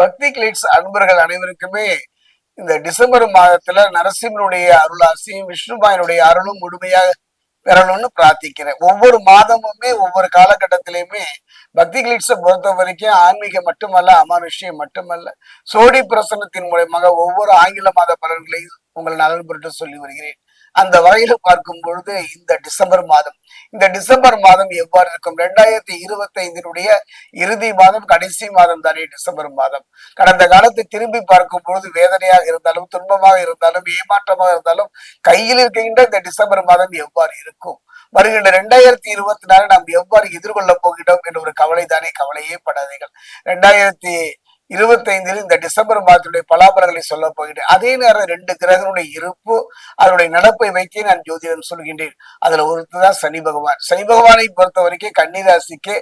பக்தி கிளிக்ஸ் அன்பர்கள் அனைவருக்குமே இந்த டிசம்பர் மாதத்துல நரசிம்மனுடைய அருளாசியும் விஷ்ணுபாயனுடைய அருளும் முழுமையாக பெறணும்னு பிரார்த்திக்கிறேன். ஒவ்வொரு மாதமுமே ஒவ்வொரு காலகட்டத்திலையுமே பக்தி கிளிட்ஸை பொறுத்த வரைக்கும் ஆன்மீகம் மட்டுமல்ல அமானுஷ்யம் மட்டுமல்ல சோடி பிரசன்னத்தின் மூலயமாக ஒவ்வொரு ஆங்கில மாத பலன்களையும் உங்கள் நலன் பொருட்டு சொல்லி வருகிறேன். அந்த வகையில பார்க்கும் பொழுது இந்த டிசம்பர் மாதம். இந்த டிசம்பர் மாதம் எவ்வாறு இருக்கும்? ரெண்டாயிரத்தி இருபத்தி ஐந்தினுடைய இறுதி மாதம் கடைசி மாதம் தானே டிசம்பர் மாதம். கடந்த காலத்தை திரும்பி பார்க்கும் பொழுது வேதனையாக இருந்தாலும் துன்பமாக இருந்தாலும் ஏமாற்றமாக இருந்தாலும் கையில் இருக்கின்ற இந்த டிசம்பர் மாதம் எவ்வாறு இருக்கும்? வருகின்ற ரெண்டாயிரத்தி இருபத்தி நாலு நாம் எவ்வாறு எதிர்கொள்ள போகிறோம் என்ற ஒரு கவலை தானே கவலையே படாதீர்கள். ரெண்டாயிரத்தி இருபத்தைந்தில் இந்த டிசம்பர் மாதத்துடைய பலாபலங்களை சொல்ல போகிறேன். அதே நேரம் ரெண்டு கிரகங்களுடைய இருப்பு அதனுடைய நடப்பை வைத்தே நான் ஜோதிடம் சொல்கின்றேன். அதுல ஒருத்தர் தான் சனி பகவான். சனி பகவானை பொறுத்த வரைக்கும் கன்னிராசிக்கு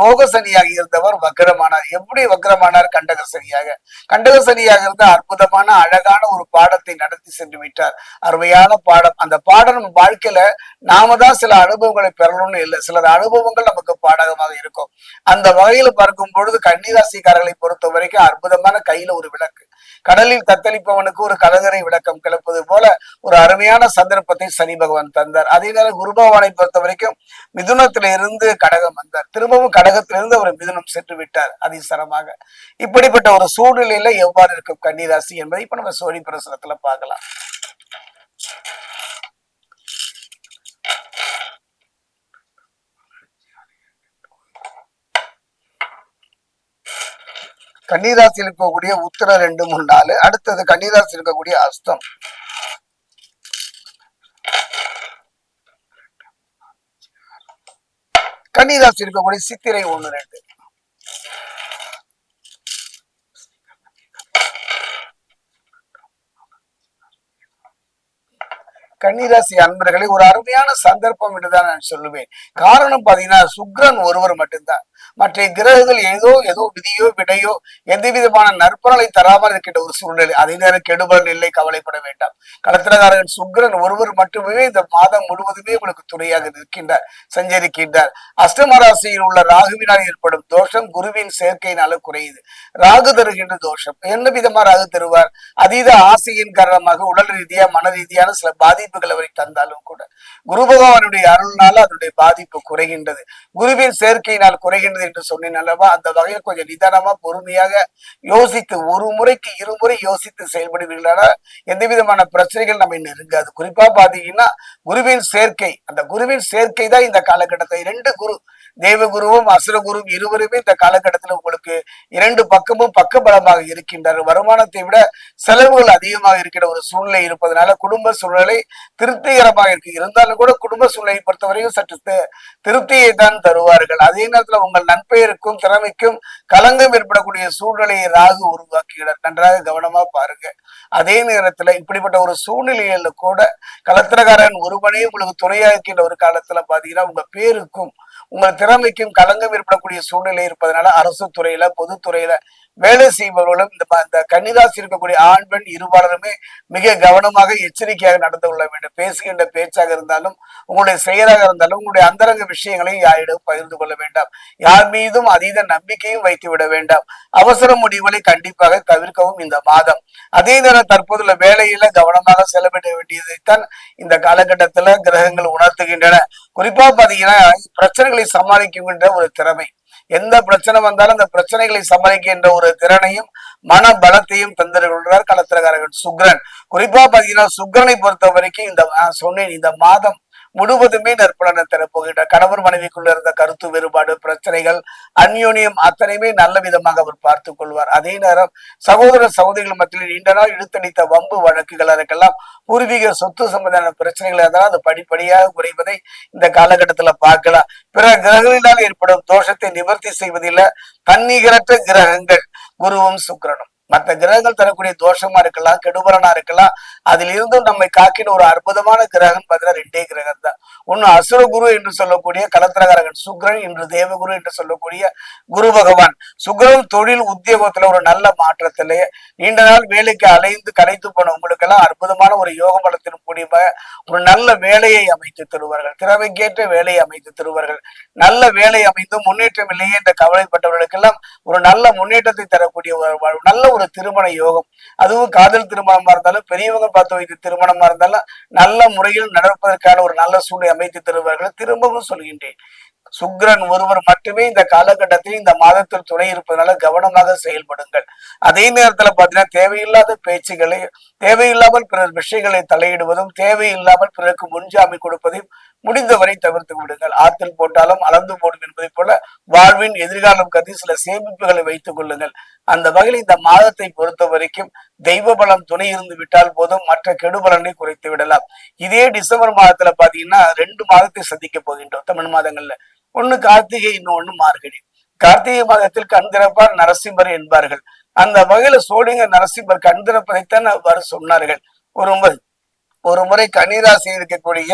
ரோக சனியாக இருந்தவர் வக்ரமானார். எப்படி வக்ரமானார்? கண்டக சனியாக. கண்டக சனியாக இருந்த அற்புதமான அழகான ஒரு பாடத்தை நடத்தி சென்று விட்டார். அருமையான பாடம். அந்த பாடம் நம்ம வாழ்க்கையில நாம தான் சில அனுபவங்களை பெறணும்னு இல்லை. சில அனுபவங்கள் நமக்கு பாடகமாக இருக்கும். அந்த வகையில் பார்க்கும் பொழுது கன்னிராசிக்காரர்களை பொறுத்த பொறுத்த வரைக்கும் அற்புதமான கையில ஒரு விளக்கு. கடலில் தத்தளிப்பவனுக்கு ஒரு கலங்கரை விளக்கம் கிளப்பது போல ஒரு அருமையான சந்தர்ப்பத்தை சனி பகவான் தந்தார். அதே நேரம் குரு பகவானை பொறுத்த வரைக்கும் மிதுனத்தில இருந்து கடகம் வந்தார். திரும்பவும் கடகத்திலிருந்து அவர் மிதுனம் சென்று விட்டார் அதிசரமாக. இப்படிப்பட்ட ஒரு சூழ்நிலையில எவ்வாறு இருக்கும் கன்னிராசி என்பதை இப்ப நம்ம சோழி பிரசனத்துல பார்க்கலாம். கன்னிராசியில் இருக்கக்கூடிய உத்தர ரெண்டு மூணு நாலு அடுத்தது கன்னிராசியில் இருக்கக்கூடிய அஸ்தம். கன்னிராசி இருக்கக்கூடிய சித்திரை ஒன்று ரெண்டு. கன்னிராசி அன்பர்களை ஒரு அருமையான சந்தர்ப்பம் என்றுதான் நான் சொல்லுவேன். காரணம் பாத்தீங்கன்னா சுக்ரன் ஒருவர் மட்டும்தான். மற்ற கிரகங்கள் ஏதோ ஏதோ விதியோ விடையோ எந்த விதமான நற்பலனை தராமல் இருக்கின்ற ஒரு சூழ்நிலை. அதே நேரம் கெடுபலன் இல்லை கவலைப்பட வேண்டாம். களத்திரகாரன் சுக்ரன் ஒருவர் மட்டுமே இந்த மாதம் முழுவதுமே உங்களுக்கு துணையாக இருக்கின்றார் சஞ்சரிக்கின்றார். அஷ்டம ராசியில் உள்ள ராகுவினால் ஏற்படும் தோஷம் குருவின் சேர்க்கையினால குறையுது. ராகு தருகின்ற தோஷம் என்ன விதமா ராகு தருவார்? அதீத ஆசையின் காரணமாக உடல் ரீதியா மன ரீதியான சில பாதி பாதிப்புகள் அவரை தந்தாலும் கூட. குரு பகவானுடைய அருள்னால அதனுடைய பாதிப்பு குறைகின்றது. குருவின் சேர்க்கையினால் குறைகின்றது என்று சொன்னேன் அல்லவா? அந்த வகையில் கொஞ்சம் நிதானமா பொறுமையாக யோசித்து ஒரு முறைக்கு இருமுறை யோசித்து செயல்படுவீர்களா எந்த விதமான பிரச்சனைகள் நம்ம நெருங்காது குறிப்பா பாத்தீங்கன்னா குருவின் சேர்க்கை அந்த குருவின் சேர்க்கை தான் இந்த காலகட்டத்தை ரெண்டு குரு தேவகுருவும் அசுரகுருவும் இருவருமே இந்த காலகட்டத்தில் உங்களுக்கு இரண்டு பக்கமும் பக்கபலமாக இருக்கின்றார் வருமானத்தை விட செலவுகள் அதிகமாக இருக்கிற ஒரு சூழ்நிலை இருப்பதனால குடும்ப சூழ்நிலை திருப்திகரமாக இருக்கு. இருந்தாலும் கூட குடும்ப சூழ்நிலையை பொறுத்தவரையும் சற்று திருப்தியை தான் தருவார்கள். அதே நேரத்தில் உங்கள் நண்பெயருக்கும் திறமைக்கும் களங்கம் ஏற்படக்கூடிய சூழ்நிலையை ராகு உருவாக்குகிறார். நன்றாக கவனமா பாருங்க. அதே நேரத்துல இப்படிப்பட்ட ஒரு சூழ்நிலையில கூட கலத்திரகாரன் ஒருவனே உங்களுக்கு துணையா இருக்கின்ற ஒரு காலத்துல பாத்தீங்கன்னா உங்க பேருக்கும் உங்கள் திறமைக்கும் களங்கம் ஏற்படக்கூடிய சூழ்நிலை இருப்பதனால அரசு துறையில பொதுத்துறையில வேலை செய்பவர்களும் இந்த இந்த கன்னிராசி இருக்கக்கூடிய ஆண் பெண் இருபாலருமே மிக கவனமாக எச்சரிக்கையாக நடந்து கொள்ள வேண்டும். பேசுகின்ற பேச்சாக இருந்தாலும் உங்களுடைய செயலாக இருந்தாலும் உங்களுடைய அந்தரங்க விஷயங்களையும் யாரிடம் பகிர்ந்து கொள்ள வேண்டாம். யார் மீதும் அதீத நம்பிக்கையும் வைத்து விட வேண்டாம். அவசர முடிவுகளை கண்டிப்பாக தவிர்க்கவும் இந்த மாதம். அதே நேரம் தற்போதுள்ள வேலையில கவனமாக செலவிட வேண்டியதைத்தான் இந்த காலகட்டத்துல கிரகங்கள் உணர்த்துகின்றன. குறிப்பா பாத்தீங்கன்னா பிரச்சனைகளை சமாளிக்கின்ற ஒரு திறமை. எந்த பிரச்சனை வந்தாலும் அந்த பிரச்சனைகளை சமாளிக்கின்ற ஒரு திறனையும் மன பலத்தையும் தந்திருக்கிறார் களத்திரகாரர்கள் சுக்ரன். குறிப்பா பாத்தீங்கன்னா சுக்ரனை பொறுத்த வரைக்கும் இந்த சொன்னேன் இந்த மாதம் முழுவதுமே நற்பலனை தரப்போகின்ற கணவர் மனைவிக்குள்ள இருந்த கருத்து வேறுபாடு பிரச்சனைகள் அந்யோனியம் அத்தனையுமே நல்ல விதமாக அவர் பார்த்துக் கொள்வார். அதே நேரம் சகோதர சகோதரிகள் மத்தியில் நீண்ட நாள் இழுத்தடித்த வம்பு வழக்குகள் அதற்கெல்லாம் பூர்வீக சொத்து சம்பந்தமான பிரச்சனைகள் இருந்தாலும் அது படிப்படியாக குறைவதை இந்த காலகட்டத்துல பார்க்கலாம். பிற கிரகங்களினால் ஏற்படும் தோஷத்தை நிவர்த்தி செய்வதில் தன்னிகரற்ற கிரகங்கள் குருவும் சுக்கரனும். மற்ற கிரகங்கள் தரக்கூடிய தோஷமா இருக்கலாம் கெடுபலனா இருக்கலாம். அதில் இருந்தும் நம்மை காக்கின ஒரு அற்புதமான கிரகம் பார்த்தீங்கன்னா ரெண்டே கிரகம் தான் ஒன்னு அசுரகுரு என்று சொல்லக்கூடிய கலத்திரகாரகன் சுக்ரன் இன்று தேவகுரு என்று சொல்லக்கூடிய குரு பகவான். சுக்ரன் தொழில் உத்தியோகத்துல ஒரு நல்ல மாற்றத்திலே நீண்ட நாள் வேலைக்கு அலைந்து கலைத்து போன உங்களுக்கெல்லாம் அற்புதமான ஒரு யோக பலத்தின் மூலியமாக ஒரு நல்ல வேலையை அமைத்து தருவார்கள். திறமைக்கேற்ற வேலையை அமைத்து தருவார்கள். நல்ல வேலை அமைந்து முன்னேற்றம் இல்லையே என்று கவலைப்பட்டவர்களுக்கெல்லாம் ஒரு நல்ல முன்னேற்றத்தை தரக்கூடிய ஒரு நல்ல ஒரு திருமண யோகம். அதுவும் காதல் திருமணமா இருந்தாலும் பெரியவங்க பார்த்து வைத்து திருமணமா இருந்தாலும் நல்ல முறையில் நடப்பதற்கான ஒரு நல்ல சூழ்நிலை அமைத்து தருவார்கள். திரும்பவும் சொல்கின்றேன். சுக்ரன் ஒருவர் மட்டுமே இந்த காலகட்டத்தில் இந்த மாதத்தில் துணை இருப்பதனால கவனமாக செயல்படுங்கள். அதே நேரத்துல பாத்தீங்கன்னா தேவையில்லாத பேச்சுகளை தேவையில்லாமல் பிறர் விஷயங்களை தலையிடுவதும் தேவையில்லாமல் பிறருக்கு முன்ஜாமி கொடுப்பதையும் முடிந்தவரை தவிர்த்து விடுங்கள். ஆற்றில் போட்டாலும் அளந்து போடும் என்பதை போல வாழ்வின் எதிர்காலம் கருதி சில சேமிப்புகளை வைத்துக் கொள்ளுங்கள். அந்த வகையில் இந்த மாதத்தை பொறுத்த வரைக்கும் தெய்வ பலம் துணை இருந்து விட்டால் போதும் மற்ற கெடுபலனை குறைத்து விடலாம். இதே டிசம்பர் மாதத்துல பாத்தீங்கன்னா ரெண்டு மாதத்தை சந்திக்க போகின்றோம் தமிழ் மாதங்கள்ல. ஒண்ணு கார்த்திகை இன்னொன்னு மார்கழி. கார்த்திகை மாதத்தில் கண் திறப்பார் நரசிம்மர் என்பார்கள். அந்த வகையில சோழிங்க நரசிம்மர் கண் திறப்பதைத்தான் அவ்வாறு சொன்னார்கள். ஒரு ஒரு முறை கன்னிராசி இருக்கக்கூடிய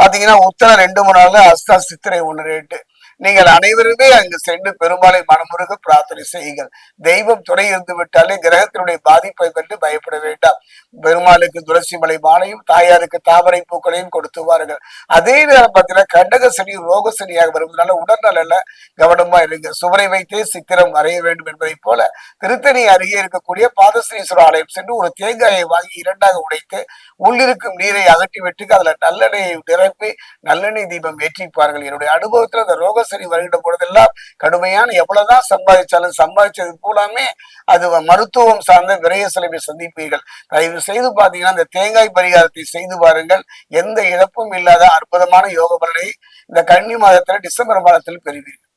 பாத்தீங்கன்னா உத்தர ரெண்டு மூணு நாள்ல அஸ்தா சித்திரை ஒன்று ரேட்டு நீங்கள் அனைவருமே அங்கு சென்று பெருமாளை மனமுருக பிரார்த்தனை செய்யுங்கள். தெய்வம் துணை இருந்து விட்டாலே கிரகத்தினுடைய பாதிப்பை கண்டு பயப்பட வேண்டாம். பெருமாளுக்கு துளசி மலை மாலையும் தாயாருக்கு தாமரை பூக்களையும் கொடுத்துவார்கள் அதே நேரம் பார்த்தீங்கன்னா கண்டக சனி ரோக சனியாக வருவதனால உடல்நல கவனமா இருங்க. சுவரை வைத்தே சித்திரம் வரைய வேண்டும் என்பதைப் போல திருத்தணி அருகே இருக்கக்கூடிய பாதஸ்ரீஸ்வரர் ஆலயம் சென்று ஒரு தேங்காயை வாங்கி இரண்டாக உடைத்து உள்ளிருக்கும் நீரை அகற்றிவிட்டு அதுல நல்லெண்ணெயை நிரப்பி நல்லெண்ணெய் தீபம் ஏற்றிப்பார்கள். என்னுடைய அனுபவத்துல அந்த ரோக ரோகசனி வருகின்ற பொழுதெல்லாம் கடுமையான எவ்வளவுதான் சம்பாதிச்சாலும் சம்பாதிச்சது பூலாமே அது மருத்துவம் சார்ந்த விரைய செலவை சந்திப்பீர்கள். தயவு செய்து பாத்தீங்கன்னா இந்த தேங்காய் பரிகாரத்தை செய்து பாருங்கள். எந்த இழப்பும் இல்லாத அற்புதமான யோக பலனை இந்த கன்னி மாதத்துல டிசம்பர் மாதத்தில் பெறுவீர்கள்.